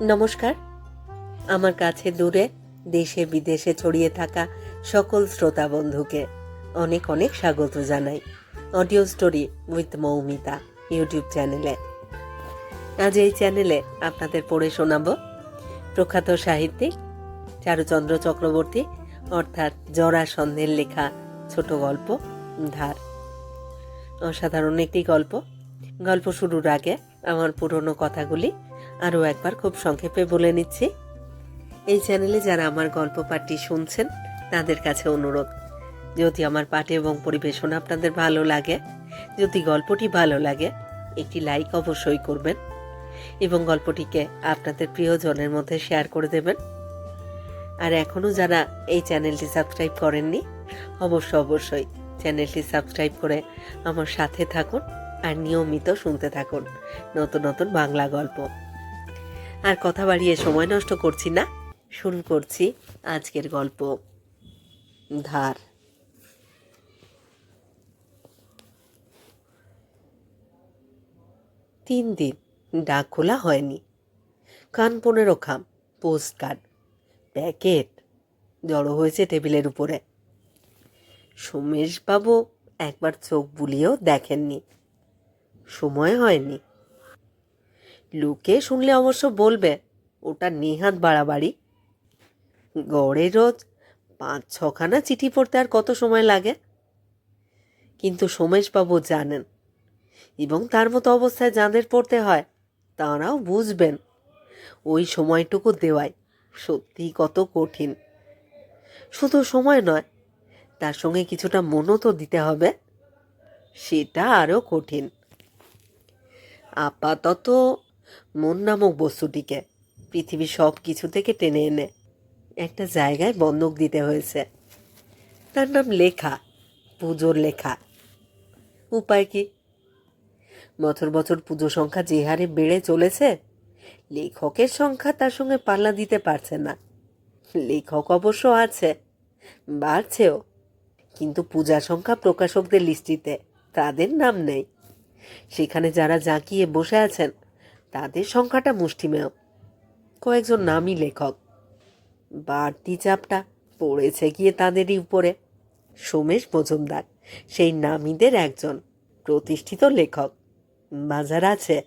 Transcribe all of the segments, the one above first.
নমস্কার। আমার কাছে দূরে, দেশে, বিদেশে ছড়িয়ে থাকা সকল শ্রোতা বন্ধুকে অনেক অনেক স্বাগত জানাই। Audio story with Moumita YouTube চ্যানেলে আজ এই চ্যানেলে আপনাদের পড়ে শোনাব প্রখ্যাত সাহিত্যিক চারুচন্দ্র চক্রবর্তী, অর্থাৎ জরা সন্ধ্যের লেখা ছোট গল্প, ধার। অসাধারণ একটি গল্প। গল্প শুরুর আগে আমার পুরনো কথাগুলি আরও একবার খুব সংক্ষেপে বলে নিচ্ছি। এই চ্যানেলে যারা আমার গল্প পাঠটি শুনছেন, তাদের কাছে অনুরোধ, যদি আমার পাঠ এবং পরিবেশন আপনাদের ভালো লাগে, যদি গল্পটি ভালো লাগে, একটি লাইক অবশ্যই করবেন এবং গল্পটিকে আপনাদের প্রিয়জনের মধ্যে শেয়ার করে দেবেন। আর এখনও যারা এই চ্যানেলটি সাবস্ক্রাইব করেননি, অবশ্য অবশ্যই চ্যানেলটি সাবস্ক্রাইব করে আমার সাথে থাকুন আর নিয়মিত শুনতে থাকুন নতুন নতুন বাংলা গল্প। আর কথা বাড়িয়ে সময় নষ্ট করছি না। শুরু করছি আজকের গল্প। ধার। তিন দিন ডাক খোলা হয়নি। কান পনেরো খাম, পোস্ট কার্ড, প্যাকেট জড়ো হয়েছে টেবিলের উপরে। সোমেশবাবু একবার চোখ বুলিয়েও দেখেননি। সময় হয়নি। লোকে শুনলে অবশ্য বলবে, ওটা নেহাত বাড়াবাড়ি। গড়ে রোজ পাঁচ ছখানা চিঠি পড়তে আর কত সময় লাগে? কিন্তু সোমেশবাবু জানেন, এবং তার মতো অবস্থায় যাদের পড়তে হয়, তাঁরাও বুঝবেন, ওই সময়টুকু দেওয়াই সত্যিই কত কঠিন। শুধু সময় নয়, তার সঙ্গে কিছুটা মনও তো দিতে হবে, সেটা আরও কঠিন। আপাতত মন নামক বস্তুটিকে পৃথিবীর সব কিছু থেকে টেনে এনে একটা জায়গায় বন্ধক দিতে হয়েছে। তার নাম লেখা, পুজোর লেখা। উপায় কি? বছর বছর পুজো সংখ্যা যে হারে বেড়ে চলেছে, লেখকের সংখ্যা তার সঙ্গে পাল্লা দিতে পারছে না। লেখক অবশ্য আছে, বাড়ছেও, কিন্তু পূজা সংখ্যা প্রকাশকদের লিস্টিতে তাদের নাম নেই। সেখানে যারা জাঁকিয়ে বসে আছেন তাদের সংখ্যাটা মুষ্টিমেয়। কয়েকজন নামই লেখক। বাড়তি চাপটা পড়েছে গিয়ে তাদেরই উপরে। সোমেশ মজুমদার, সেই নামীদের একজন প্রতিষ্ঠিত লেখক। বাজার আছে।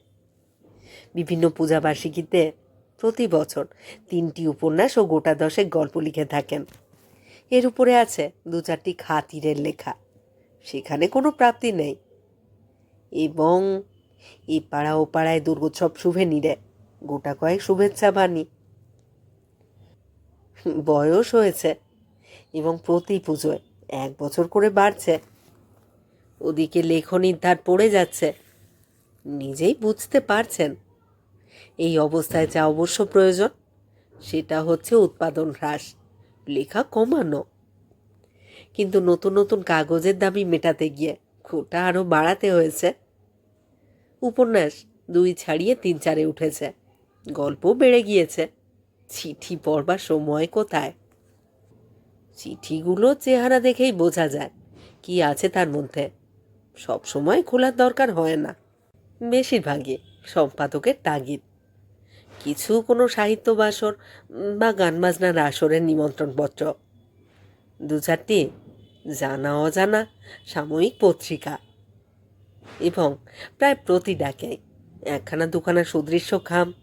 বিভিন্ন পূজাবার্ষিকীতে প্রতি বছর তিনটি উপন্যাস ও গোটা দশেক গল্প লিখে থাকেন। এর উপরে আছে দু চারটি খাতিরের লেখা। সেখানে কোনো প্রাপ্তি নেই। এবং এ পাড়া ও পাড়ায় দুর্গোৎসব শুভে নিরে। গোটা কয়েক শুভেচ্ছা বাণী। বয়স হয়েছে এবং প্রতি পুজোয় এক বছর করে বাড়ছে। ওদিকে লেখনির ধার পড়ে যাচ্ছে। নিজেই বুঝতে পারছেন। এই অবস্থায় যা অবশ্য প্রয়োজন, সেটা হচ্ছে উৎপাদন হ্রাস, লেখা কমানো। কিন্তু নতুন নতুন কাগজের দাবি মেটাতে গিয়ে খোটা আরও বাড়াতে হয়েছে। উপন্যাস দুই ছাড়িয়ে তিন চারে উঠেছে। গল্প বেড়ে গিয়েছে। চিঠি পড়বার সময় কোথায়? চিঠিগুলো চেহারা দেখেই বোঝা যায় কি আছে তার মধ্যে। সব সময় খোলার দরকার হয় না। বেশিরভাগই সম্পাদকের তাগিদ। কিছু কোনো সাহিত্য বাসর বা গান বাজনার আসরের নিমন্ত্রণপত্র। দু চারটি জানা অজানা সাময়িক পত্রিকা। এবং প্রায় প্রতি ডাকে একখানা দুখানা সুদৃশ্য খাম,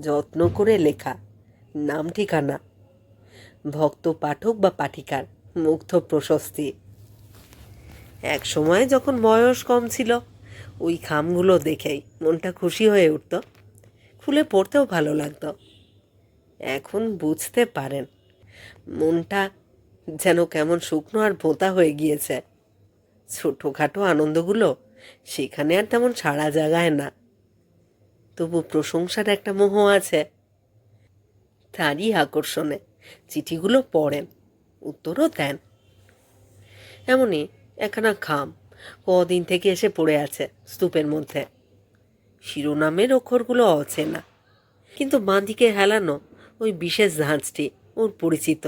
যত্ন করে লেখা নাম ঠিকানা, ভক্ত পাঠক বা পাঠিকার মুগ্ধ প্রশস্তি। এক সময় যখন বয়স কম ছিল, ওই খামগুলো দেখেই মনটা খুশি হয়ে উঠত, খুলে পড়তেও ভালো লাগতো। এখন বুঝতে পারেন, মনটা যেন কেমন শুকনো আর ভোঁতা হয়ে গিয়েছে। ছোটোখাটো আনন্দগুলো সেখানে আর তেমন সাড়া জাগায় না। তবু প্রশংসার একটা মোহ আছে। তারই আকর্ষণে চিঠিগুলো পড়েন, উত্তরও দেন। এমনই একখানা খাম কদিন থেকে এসে পড়ে আছে স্তূপের মধ্যে। শিরোনামের অক্ষরগুলো অচেনা, কিন্তু বাঁদিকে হেলানো ওই বিশেষ ধাঁচটি ওর পরিচিত।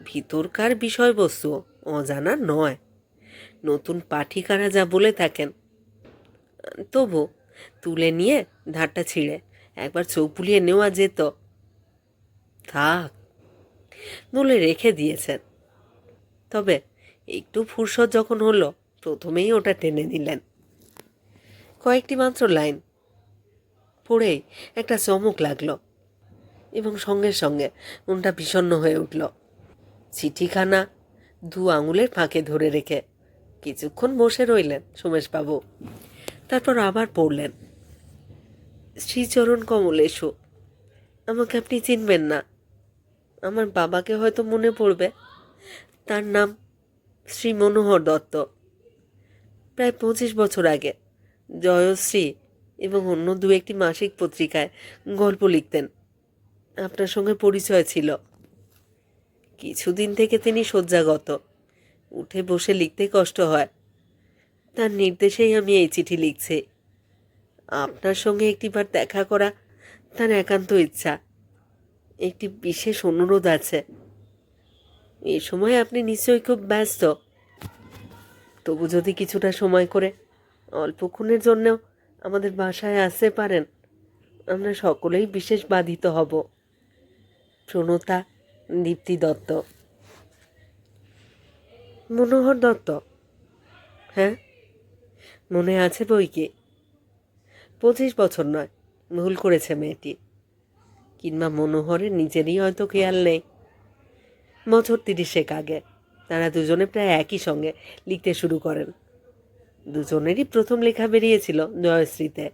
ভিতরকার বিষয়বস্তু অজানা নয়। নতুন পাঠিকারা যা বলে থাকেন। তবু তুলে নিয়ে ধারটা ছিঁড়ে, একবার চোখ বুলিয়ে নেওয়া যেত। থাক, বলে রেখে দিয়েছেন। তবে একটু ফুরসত যখন হলো, প্রথমেই ওটা টেনে নিলেন। কয়েকটি মাত্র লাইন পড়েই একটা চমক লাগল এবং সঙ্গে সঙ্গে মনটা বিষণ্ণ হয়ে উঠল। চিঠিখানা দু আঙুলের ফাঁকে ধরে রেখে কিছুক্ষণ বসে রইলেন সোমেশবাবু। তারপর আবার পড়লেন। শ্রীচরণ কমলেশু আমাকে আপনি চিনবেন না। আমার বাবাকে হয়তো মনে পড়বে। তার নাম শ্রী মনোহর দত্ত। প্রায় পঁচিশ বছর আগে জয়শ্রী এবং অন্য দু একটি মাসিক পত্রিকায় গল্প লিখতেন। আপনার সঙ্গে পরিচয় ছিল। কিছুদিন থেকে তিনি শয্যাগত। উঠে বসে লিখতে কষ্ট হয়। তার নির্দেশেই আমি এই চিঠি লিখছি। আপনার সঙ্গে একটিবার দেখা করা তার একান্ত ইচ্ছা। একটি বিশেষ অনুরোধ আছে। এ সময় আপনি নিশ্চয়ই খুব ব্যস্ত। তবু যদি কিছুটা সময় করে অল্পক্ষণের জন্যও আমাদের বাসায় আসতে পারেন, আমরা সকলেই বিশেষ বাধিত হব। প্রণতা দীপ্তি দত্ত। মনোহর দত্ত। হ্যাঁ? মনে আছে বই কি? পঁচিশ বছর নয়, ভুল করেছে মেয়েটি। কিংবা মনোহরের নিজেরই হয়তো খেয়াল নেই। বছর তিরিশেক আগে, তারা দুজনে প্রায় একই সঙ্গে লিখতে শুরু করেন। দুজনেরই প্রথম লেখা বেরিয়েছিল জয়শ্রীতে।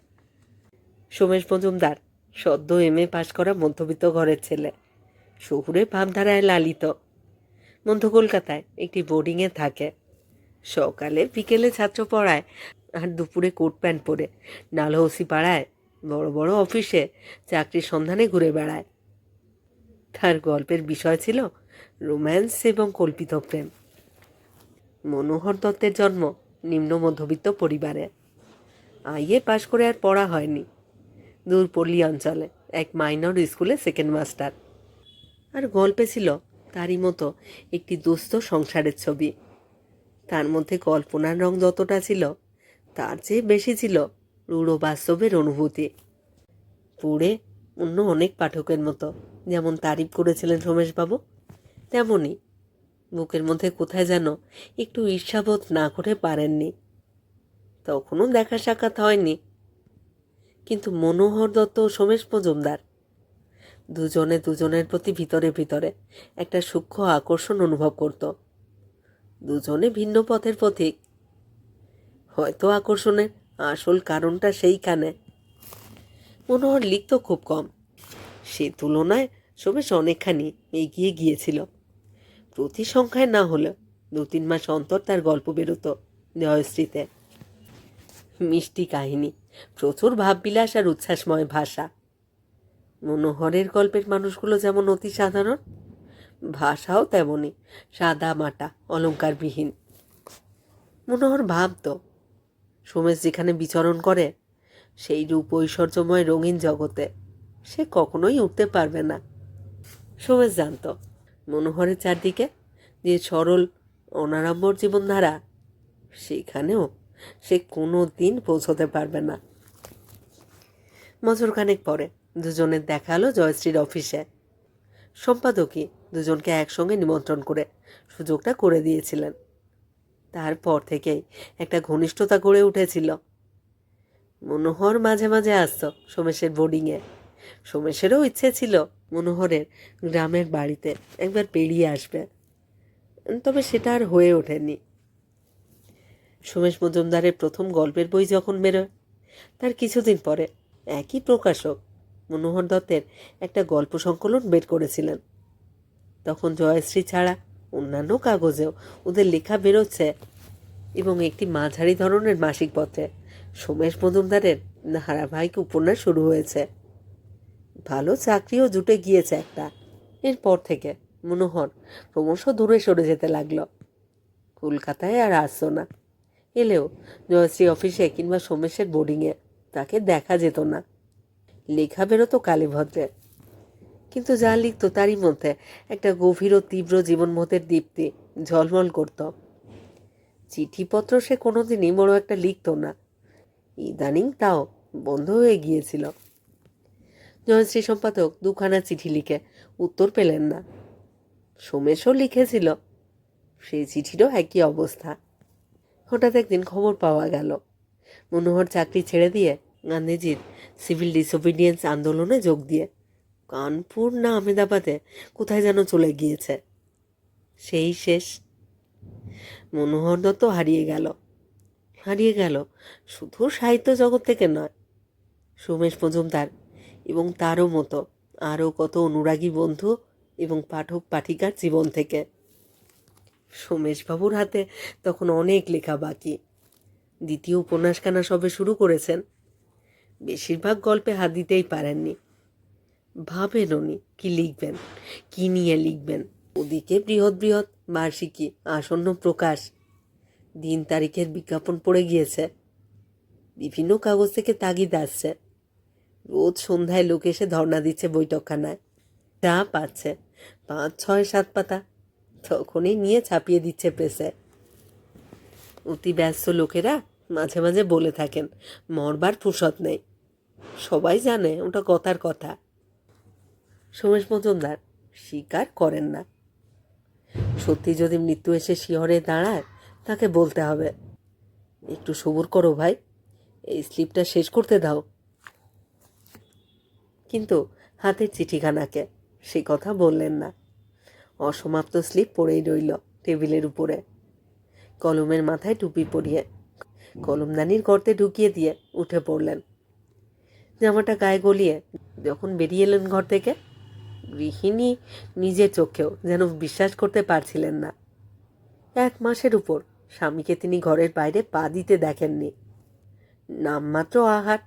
সোমেশ মজুমদার, সদ্য এম এ পাশ করা মধ্যবিত্ত ঘরের ছেলে। শহুরে ভাবধারায় লালিত। মধ্য কলকাতায় একটি বোর্ডিংয়ে থাকে। সকালে বিকেলে ছাত্র পড়ায় আর দুপুরে কোট প্যান্ট পরে। ডালহৌসি পাড়ায় বড় বড় অফিসে চাকরির সন্ধানে ঘুরে বেড়ায়। তার গল্পের বিষয় ছিল রোম্যান্স এবং কল্পিত প্রেম। মনোহর দত্তের জন্ম নিম্ন মধ্যবিত্ত পরিবারে। আইএ পাশ করে আর পড়া হয়নি। দূর পল্লী অঞ্চলে এক মাইনর স্কুলে সেকেন্ড মাস্টার আর গল্পে ছিল তারই মতো একটি দুস্থ সংসারের ছবি। তার মধ্যে কল্পনার রং যতটা ছিল, তার চেয়ে বেশি ছিল রূঢ় বাস্তবের অনুভূতি। পড়ে অন্য অনেক পাঠকের মতো, যেমন তারিফ করেছিলেন রমেশবাবু তেমনই বুকের মধ্যে কোথায় যেন একটু ঈর্ষাবোধ না করে পারেননি। তখনও দেখা সাক্ষাৎ হয়নি। কিন্তু মনোহর দত্ত সোমেশ মজুমদার দুজনে দুজনের প্রতি ভিতরে ভিতরে একটা সূক্ষ্ম আকর্ষণ অনুভব করত। দুজনে ভিন্ন পথের পথিক। হয়তো আকর্ষণের আসল কারণটা সেইখানে। মনোহর লিখত খুব কম। সে তুলনায় সোমেশ অনেকখানি এগিয়ে গিয়েছিল। প্রতি সংখ্যায় না হলেও দু তিন মাস অন্তর তার গল্প বেরোতো জয়শ্রীতে। মিষ্টি কাহিনী, প্রচুর ভাববিলাস আর উচ্ছ্বাসময় ভাষা। মনোহরের গল্পের মানুষগুলো যেমন অতি সাধারণ, ভাষাও তেমনই, সাদা মাটা, অলঙ্কারবিহীন। মনোহর ভাবত, সোমেশ যেখানে বিচরণ করে, সেই রূপ ঐশ্বর্যময় রঙিন জগতে, সে কখনোই উঠতে পারবে না। সোমেশ জানত, মনোহরের চারদিকে যে সরল, অনাড়ম্বর জীবনধারা, সেখানেও সে কোনো দিন পৌঁছতে পারবে না। বছরখানেক পরে দুজনের দেখা হলো জয়শ্রীর অফিসে। সম্পাদকই দুজনকে একসঙ্গে নিমন্ত্রণ করে সুযোগটা করে দিয়েছিলেন। তারপর থেকেই একটা ঘনিষ্ঠতা গড়ে উঠেছিল। মনোহর মাঝে মাঝে আসত সোমেশের বোর্ডিংয়ে সোমেশেরও ইচ্ছে ছিল মনোহরের গ্রামের বাড়িতে একবার পেরিয়ে আসবে। তবে সেটা আর হয়ে ওঠেনি। সোমেশ মজুমদারের প্রথম গল্পের বই যখন বেরোয়, তার কিছুদিন পরে একই প্রকাশক মনোহর দত্তের একটা গল্প সংকলন বের করেছিলেন। তখন জয়শ্রী ছাড়া অন্যান্য কাগজেও ওদের লেখা বেরোচ্ছে এবং একটি মাঝারি ধরনের মাসিক পত্রে সোমেশ মজুমদারের ধারাবাহিক উপন্যাস শুরু হয়েছে। ভালো চাকরিও জুটে গিয়েছে একটা। এরপর থেকে মনোহর ক্রমশ দূরে সরে যেতে লাগল। কলকাতায় আর আসতো না। এলেও জয়শ্রী অফিসে কিংবা সোমেশের বোর্ডিংয়ে তাকে দেখা যেত না। লেখা বেরোতো কালীভদ্রে কিন্তু যা লিখত তারই মধ্যে একটা গভীর ও তীব্র জীবনমতের দীপ্তি ঝলমল করত। চিঠিপত্র সে কোনোদিনই বড় একটা লিখত না। ইদানিং তাও বন্ধ হয়ে গিয়েছিল। জয়শ্রী সম্পাদক দুখানা চিঠি লিখে উত্তর পেলেন না। সোমেশও লিখেছিল সেই চিঠিরও একই অবস্থা। হঠাৎ একদিন খবর পাওয়া গেল। মনোহর চাকরি ছেড়ে দিয়ে গান্ধীজির সিভিল ডিসোবিডিয়েন্স আন্দোলনে যোগ দিয়ে। কানপুর না আহমেদাবাদে? কোথায় যেন চলে গিয়েছে। সেই শেষ। মনোহর দত্ত হারিয়ে গেল। হারিয়ে গেল শুধু সাহিত্য জগৎ থেকে নয়, সোমেশ মজুমদার এবং তারও মতো আরও কত অনুরাগী বন্ধু এবং পাঠক পাঠিকার জীবন থেকে। সোমেশবাবুর হাতে তখন অনেক লেখা বাকি। দ্বিতীয় উপন্যাসখানা সবে শুরু করেছেন। বেশিরভাগ গল্পে হাত দিতেই পারেননি। ভাবেন উনি, কি লিখবেন, কি নিয়ে লিখবেন। ওদিকে বৃহৎ বৃহৎ বার্ষিকী, আসন্ন প্রকাশ। দিন তারিখের বিজ্ঞাপন পড়ে গিয়েছে। বিভিন্ন কাগজ থেকে তাগিদ আসছে। রোজ সন্ধ্যায় লোক এসে ধর্ণা দিচ্ছে বৈঠকখানায়। চা পাচ্ছে, পাঁচ, ছয়, সাত পাতা। তখনই নিয়ে ছাপিয়ে দিচ্ছে প্রেসে। অতি ব্যস্ত লোকেরা মাঝে মাঝে বলে থাকেন, মরবার ফুরসত নেই। সবাই জানে ওটা কথার কথা। সোমেশ মজুমদার, স্বীকার করেন না। সত্যি যদি মৃত্যু এসে শিহরে দাঁড়ায়, তাকে বলতে হবে। একটু সবুর করো ভাই, এই স্লিপটা শেষ করতে দাও। কিন্তু হাতের চিঠিখানাকে সে কথা বললেন না। অসমাপ্ত স্লিপ পড়েই রইল টেবিলের উপরে। কলমের মাথায় টুপি পরিয়ে কলমদানির গর্তে ঢুকিয়ে দিয়ে উঠে পড়লেন। জামাটা গায়ে গলিয়ে যখন বেরিয়ে এলেন ঘর থেকে, গৃহিণী নিজের চোখেও যেন বিশ্বাস করতে পারছিলেন না। এক মাসের উপর স্বামীকে তিনি ঘরের বাইরে পা দিতে দেখেননি। নামমাত্র আহার,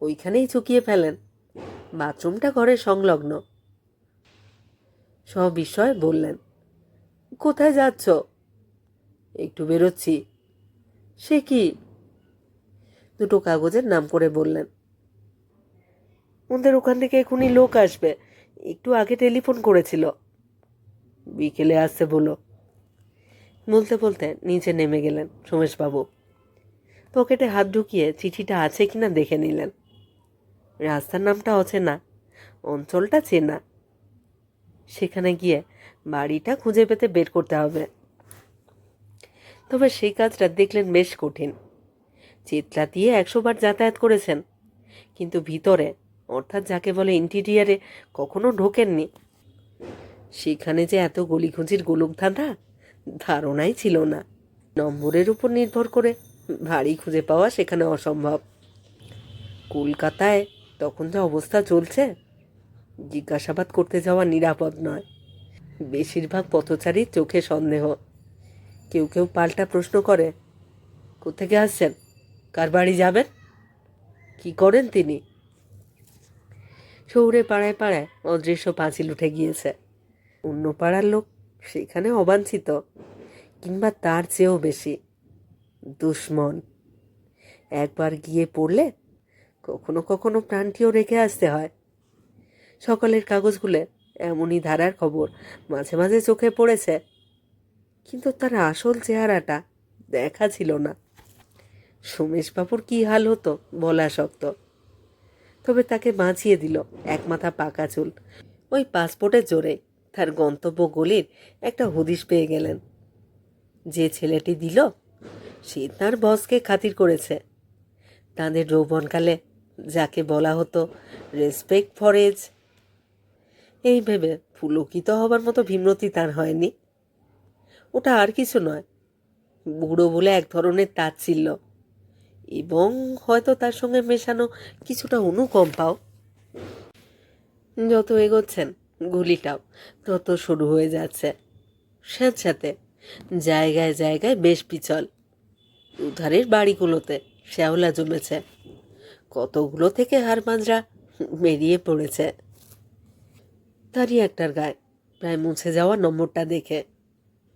ওইখানেই চুকিয়ে ফেলেন। বাথরুমটা ঘরের সংলগ্ন। সবিস্ময়ে বললেন, কোথায় যাচ্ছ? একটু বেরোচ্ছি। সে কি দুটো কাগজের নাম করে বললেন। ওদের ওখান থেকে এখনই লোক আসবে। একটু আগে টেলিফোন করেছিল। বিকেলে আসছে বলো। বলতে বলতে নিচে নেমে গেলেন সোমেশবাবু। পকেটে হাত ঢুকিয়ে চিঠিটা আছে কিনা দেখে নিলেন। রাস্তার নামটা অচেনা, অঞ্চলটা চেনা। সেখানে গিয়ে বাড়িটা খুঁজে পেতে বের করতে হবে। তবে সেই কাজটা দেখলেন বেশ কঠিন। চিত্রা দিয়ে একশো বার যাতায়াত করেছেন। কিন্তু ভিতরে, অর্থাৎ যাকে বলে ইন্টিরিয়ারে কখনো ঢোকেননি। সেখানে যে এত গলিখুঁজির গোলক ধাঁধা ধারণাই ছিল না। নম্বরের উপর নির্ভর করে ভারী খুঁজে পাওয়া সেখানে অসম্ভব। কলকাতায় তখন যা অবস্থা চলছে, জিজ্ঞাসাবাদ করতে যাওয়া নিরাপদ নয়। বেশিরভাগ পথচারীর চোখে সন্দেহ। কেউ কেউ পাল্টা প্রশ্ন করে কোথেকে আসছেন? কার বাড়ি যাবেন? কি করেন তিনি? শহুরে পাড়ায় পাড়ায় অদৃশ্য পাঁচিল উঠে গিয়েছে। অন্য পাড়ার লোক সেখানে অবাঞ্ছিত, কিংবা তার চেয়েও বেশি দুশ্মন। একবার গিয়ে পড়লে কখনো কখনো প্রাণটিও রেখে আসতে হয়। সকালের কাগজগুলো এমনই ধারার খবর মাঝে মাঝে চোখে পড়েছে, কিন্তু তার আসল চেহারাটা দেখা ছিল না। সোমেশবাবুর কী হাল হতো বলা শক্ত। তবে তাকে বাঁচিয়ে দিল এক মাথা পাকা চুল। ওই পাসপোর্টের জোরে তার গন্তব্য গলির একটা হদিশ পেয়ে গেলেন। যে ছেলেটি দিল, সে তার বসকে খাতির করেছে। তাদের যৌবনকালে যাকে বলা হতো রেসপেক্ট ফর এজ এই ভেবে পুলকিত হবার মতো ভীমরতি তার হয়নি। ওটা আর কিছু নয়, বুড়ো বলে এক ধরনের তাচ্ছিল্য। এবং হয়তো তার সঙ্গে মেশানো কিছুটা অনুকম্পাও। যত এগোচ্ছেন, গুলিটাও তত শুরু হয়ে যাচ্ছে। স্যাঁতস্যাঁতে, জায়গায় জায়গায় বেশ পিছল। উধারের বাড়িগুলোতে শ্যাওলা জমেছে। কতগুলো থেকে হার মাঞ্জরা বেরিয়ে পড়েছে। তারই একটার গায়ে প্রায় মুছে যাওয়া নম্বরটা দেখে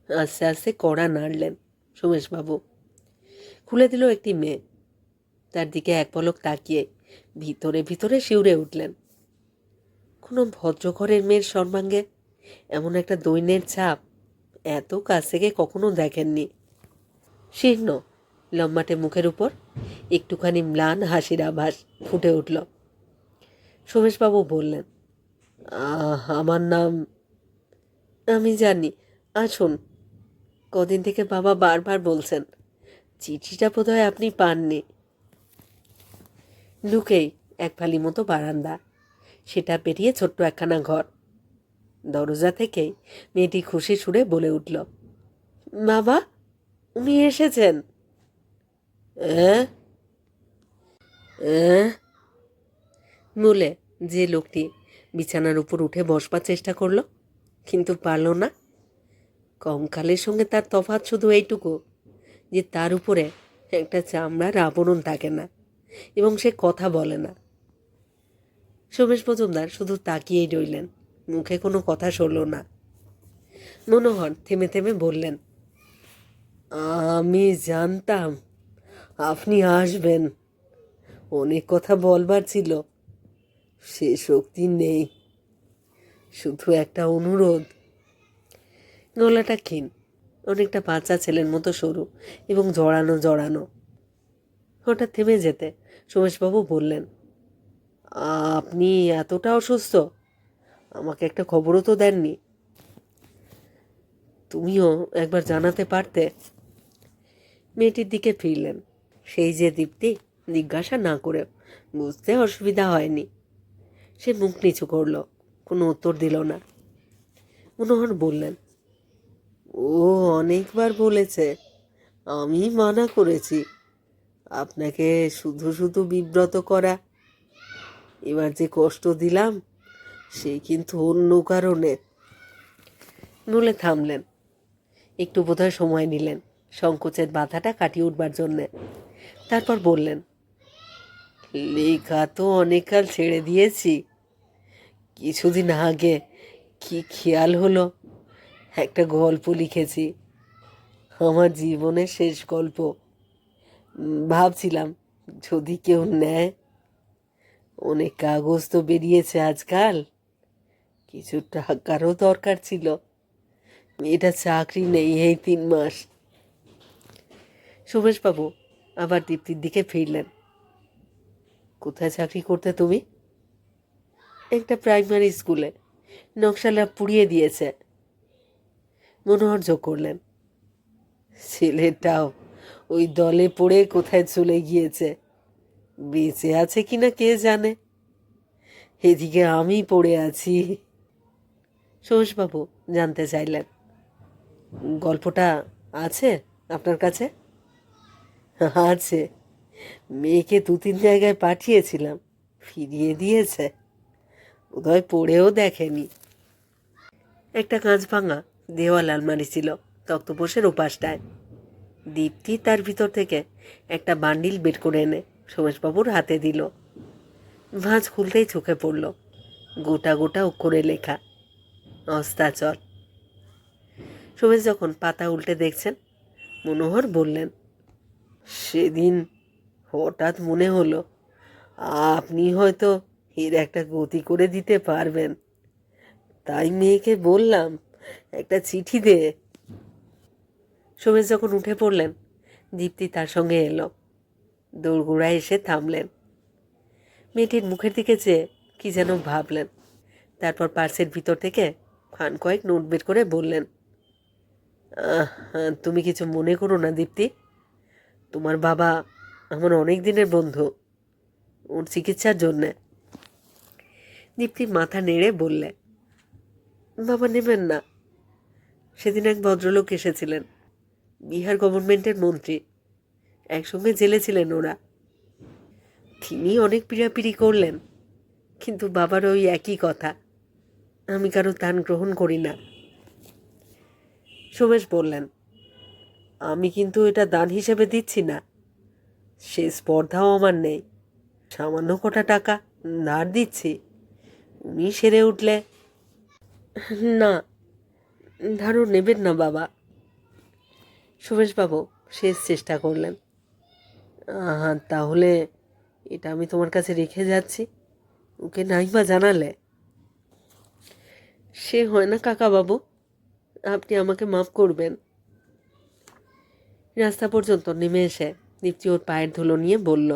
আস্তে আস্তে কড়া নাড়লেন সোমেশবাবু। খুলে দিল একটি মেয়ে। তার দিকে এক পলক তাকিয়ে ভিতরে ভিতরে শিউরে উঠলেন। কোনো ভদ্রঘরের মেয়ের সর্বাঙ্গে এমন একটা দৈন্যের ছাপ এত কাছ থেকে কখনো দেখেননি। শীর্ণ লম্বাটে মুখের উপর একটুখানি ম্লান হাসির আভাস ফুটে উঠল। সোমেশবাবু বললেন "আহ, আমার নাম আমি জানি আসুন। কদিন থেকে বাবা বারবার বলছেন চিঠিটা বোধহয় আপনি পাননি। ঢুকেই এক ফালি মতো বারান্দা। সেটা পেরিয়ে ছোট্ট একখানা ঘর। দরজা থেকেই মেয়েটি খুশি সুরে বলে উঠল, বাবা, উনি এসেছেন? বলে যে লোকটি বিছানার উপর উঠে বসবার চেষ্টা করল, কিন্তু পারল না। কঙ্কালের সঙ্গে তার তফাৎ শুধু এইটুকু, যে তার উপরে একটা চামড়ার আবরণ থাকে না। এবং সে কথা বলে না। সোমেশ মজুমদার শুধু তাকিয়েই রইলেন। মুখে কোনো কথা সরল না। মনোহর থেমে থেমে বললেন, আমি জানতাম আপনি আসবেন। অনেক কথা বলবার ছিল। সে শক্তি নেই। শুধু একটা অনুরোধ। গলাটা ক্ষীণ। অনেকটা বাচ্চা ছেলের মতো সরু এবং জড়ানো জড়ানো। হঠাৎ থেমে যেতে সোমেশবাবু বললেন, আপনি এতটা অসুস্থ? আমাকে একটা খবরও তো দেননি। তুমিও একবার জানাতে পারতে? মেয়েটির দিকে ফিরলেন। সেই যে দীপ্তি, জিজ্ঞাসা না করে বুঝতে অসুবিধা হয়নি। সে মুখ নিচু করল, কোনো উত্তর দিল না। মনোহর বললেন, ও অনেকবার বলেছে, আমি মানা করেছি। আপনাকে শুধু শুধু বিব্রত করা। এবার যে কষ্ট দিলাম, সে কিন্তু অন্য কারণে। নলে থামলেন। একটু বোধহয় সময় নিলেন, সংকোচের বাধাটা কাটিয়ে উঠবার জন্যে। তারপর বললেন, লেখা তো অনেককাল ছেড়ে দিয়েছি। কিছুদিন আগে কি খেয়াল হলো? একটা গল্প লিখেছি। আমার জীবনের শেষ গল্প ভাবছিলাম, যদি কেউ নেয়, অনেক কাগজ তো বেরিয়েছে আজকাল। কিছু টাকারও দরকার ছিল। এটা চাকরি নেই এই তিন মাস। সুমেশবাবু, আবার দীপ্তির দিকে ফিরলেন। কোথায় চাকরি করতে তুমি? একটা প্রাইমারি স্কুলে। নকশালা পুড়িয়ে দিয়েছে। মনোহর যোগ করলেন। ছেলেটাও ওই দলে পড়ে কোথায় চলে গিয়েছে? বেঁচে আছে কিনা কে জানে? এদিকে আমি পড়ে আছি। সোমেশবাবু জানতে চাইলেন। গল্পটা আছে আপনার কাছে? আছে। মেয়েকে দু তিন জায়গায় পাঠিয়েছিলাম, ফিরিয়ে দিয়েছে। বোধহয় পড়েও দেখেনি। একটা কাঁচ ভাঙা দেওয়াল আলমারি ছিল তক্তপোষের ওপাশটায়। দীপ্তি তার ভিতর থেকে একটা বান্ডিল বের করে এনে সোমেশবাবুর হাতে দিল। ভাঁজ খুলতেই চোখে পড়ল গোটা গোটা অক্ষরে লেখা, অস্তাচল। সোমেশ যখন পাতা উল্টে দেখছেন, মনোহর বললেন, সেদিন হঠাৎ মনে হলো আপনি হয়তো এর একটা গতি করে দিতে পারবেন। তাই মেয়েকে বললাম, একটা চিঠি দে সোমেশ যখন উঠে পড়লেন, দীপ্তি তার সঙ্গে এলো। দৌড়গোড়ায় এসে থামলেন। মেয়েটির মুখের দিকে চেয়ে কি যেন ভাবলেন। তারপর পার্সের ভিতর থেকে খান কয়েক নোট বের করে বললেন তুমি কিছু মনে করো না দীপ্তি। তোমার বাবা আমার অনেক দিনের বন্ধু। ওর চিকিৎসার জন্যে। দীপ্তি মাথা নেড়ে বললে, বাবা নেবেন না। সেদিন এক ভদ্রলোক এসেছিলেন। বিহার গভর্নমেন্টের মন্ত্রী। একসঙ্গে জেলে ছিলেন ওরা। তিনি অনেক পিড়াপিড়ি করলেন, কিন্তু বাবার ওই একই কথা, আমি কারও দান গ্রহণ করি না। সোমেশ বললেন, আমি কিন্তু এটা দান হিসেবে দিচ্ছি না। সে স্পর্ধাও আমার নেই। সামান্য কটা টাকা ধার দিচ্ছি। উনি সেরে উঠলে, না, ধারও নেবেন না বাবা। সুমেশবাবু শেষ চেষ্টা করলেন। তাহলে এটা আমি তোমার কাছে রেখে যাচ্ছি। ওকে নাই বা জানালে। সে হয় না কাকা বাবু আপনি আমাকে মাফ করবেন। রাস্তা পর্যন্ত নেমে এসে দীপ্তি ওর পায়ের ধুলো নিয়ে বলল,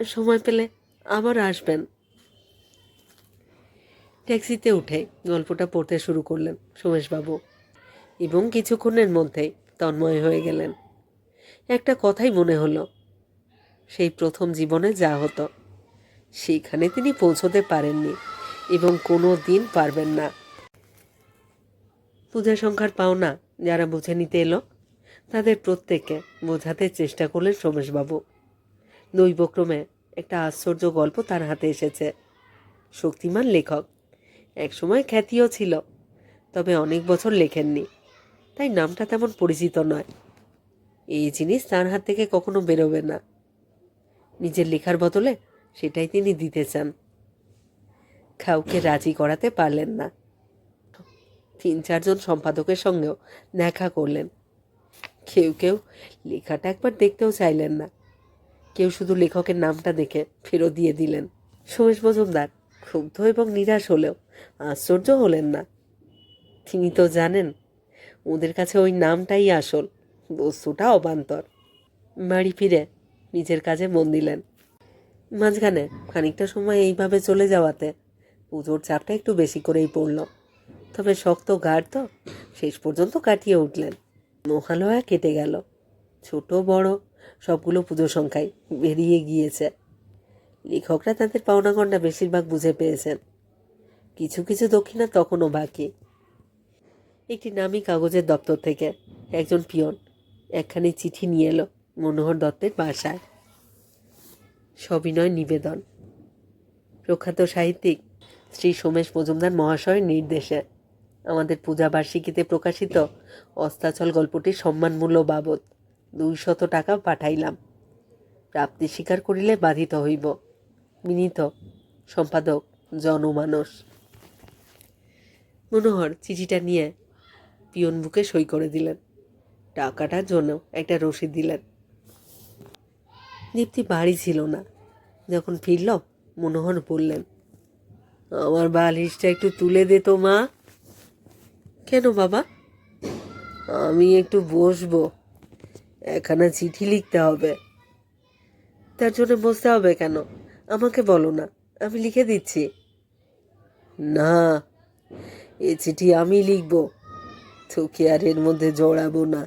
সময় পেলে আবার আসবেন। ট্যাক্সিতে উঠে গল্পটা পড়তে শুরু করলেন সোমেশবাবু এবং কিছুক্ষণের মধ্যেই তন্ময় হয়ে গেলেন। একটা কথাই মনে হলো, সেই প্রথম জীবনে যা হতো সেখানে তিনি পৌঁছতে পারেননি এবং কোনো দিন পারবেন না। পূজা সংখ্যার পাওনা যারা বুঝে নিতে এলো, তাদের প্রত্যেককে বোঝাতে চেষ্টা করলেন সোমেশবাবু। দৈবক্রমে একটা আশ্চর্য গল্প তার হাতে এসেছে। শক্তিমান লেখক, একসময় খ্যাতিও ছিল, তবে অনেক বছর লেখেননি। তাই নামটা তেমন পরিচিত নয়। এই জিনিস তার হাত থেকে কখনো বেরোবে না। নিজের লেখার বদলে সেটাই তিনি দিতে চান। কাউকে রাজি করাতে পারলেন না। তিন, চারজন সম্পাদকের সঙ্গেও দেখা করলেন। কেউ কেউ লেখাটা একবার দেখতেও চাইলেন না। কেউ শুধু লেখকের নামটা দেখে ফেরত দিয়ে দিলেন। সোমেশ মজুমদার ক্ষুব্ধ এবং নিরাশ হলেও আশ্চর্য হলেন না। তিনি তো জানেন ওদের কাছে ওই নামটাই আসল। বস্তুটা অবান্তর। বাড়ি ফিরে নিজের কাজে মন দিলেন। মাঝখানে খানিকটা সময় এইভাবে চলে যাওয়াতে পুজোর চাপটা একটু বেশি করেই পড়ল। তবে শক্ত গাঢ় তো শেষ পর্যন্ত কাটিয়ে উঠলেন। মহালয়া কেটে গেল। ছোট, বড় সবগুলো পুজো সংখ্যায় বেরিয়ে গিয়েছে। লেখকরা তাদের পাওনাগণ্ডা বেশিরভাগ বুঝে পেয়েছেন। কিছু কিছু দক্ষিণা তখনও বাকি। একটি নামি কাগজের দপ্তর থেকে একজন পিয়ন একখানি চিঠি নিয়ে এলো মনোহর দত্তের বাসায়। সবিনয় নিবেদন। প্রখ্যাত সাহিত্যিক শ্রী সোমেশ মজুমদার মহাশয়ের নির্দেশে আমাদের পূজাবার্ষিকীতে প্রকাশিত অস্তাচল গল্পটির সম্মানমূল্য বাবদ দুইশত টাকা পাঠাইলাম। প্রাপ্তি স্বীকার করিলে বাধিত হইব। বিনীত সম্পাদক জনমানস। মনোহর চিঠিটা নিয়ে পিয়ন বুকে সই করে দিলেন। টাকাটার জন্য একটা রসিদ দিলেন। দীপ্তি বাড়ি ছিল না। যখন ফিরল, মনোহর বললেন, আমার বালিশটা একটু তুলে দে তো মা। কেন বাবা? আমি একটু বসবো। একখানা চিঠি লিখতে হবে। তার জন্য বসতে হবে কেন? আমাকে বলো না, আমি লিখে দিচ্ছি। না, এ চিঠি আমি লিখব। তোকে আর এর মধ্যে জড়াবো না।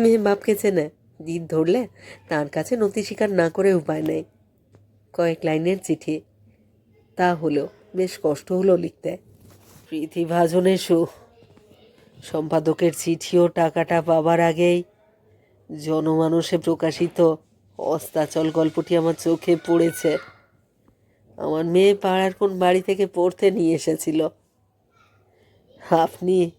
মেয়ে বাপকে চেনে দিদ ধরলে তার কাছে নথি স্বীকার না করে উপায় নেই। কয়েক লাইনের চিঠি। তা হলেও বেশ কষ্ট হলো লিখতে। প্রীতিভাজনে সু। সম্পাদকের চিঠিও টাকাটা পাবার আগেই জনমানসে প্রকাশিত অস্তাচল গল্পটি আমার চোখে পড়েছে। আমার মেয়ে পাড়ার কোন বাড়ি থেকে পড়তে নিয়ে এসেছিল। আপনি,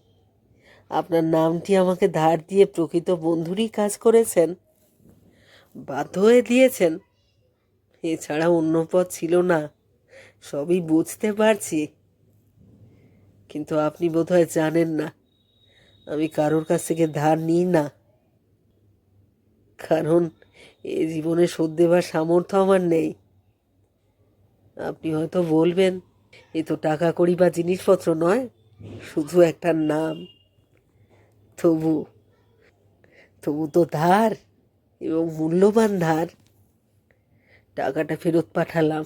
আপনার নামটি আমাকে ধার দিয়ে প্রকৃত বন্ধুরই কাজ করেছেন, বাধ্য হয়ে দিয়েছেন। এছাড়া অন্য পথ ছিল না, সবই বুঝতে পারছি। কিন্তু আপনি বোধহয় জানেন না, আমি কারোর কাছ থেকে ধার নিই না। কারণ এ জীবনে শোধ দেবার সামর্থ্য আমার নেই। আপনি হয়তো বলবেন, এ তো টাকা কড়ি বা জিনিসপত্র নয় শুধু একটা নাম, তবু তবু তো ধার এবং মূল্যবান ধার। টাকাটা ফেরত পাঠালাম।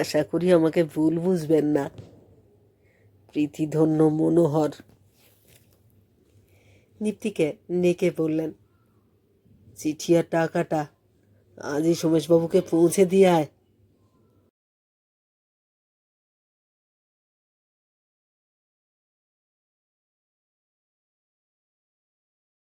আশা করি আমাকে ভুল বুঝবেন না। প্রীতিধন্য মনোহর। দীপ্তিকে নেকে বললেন, চিঠি আর টাকাটা আজই সোমেশবাবুকে পৌঁছে দিয়ে আয়।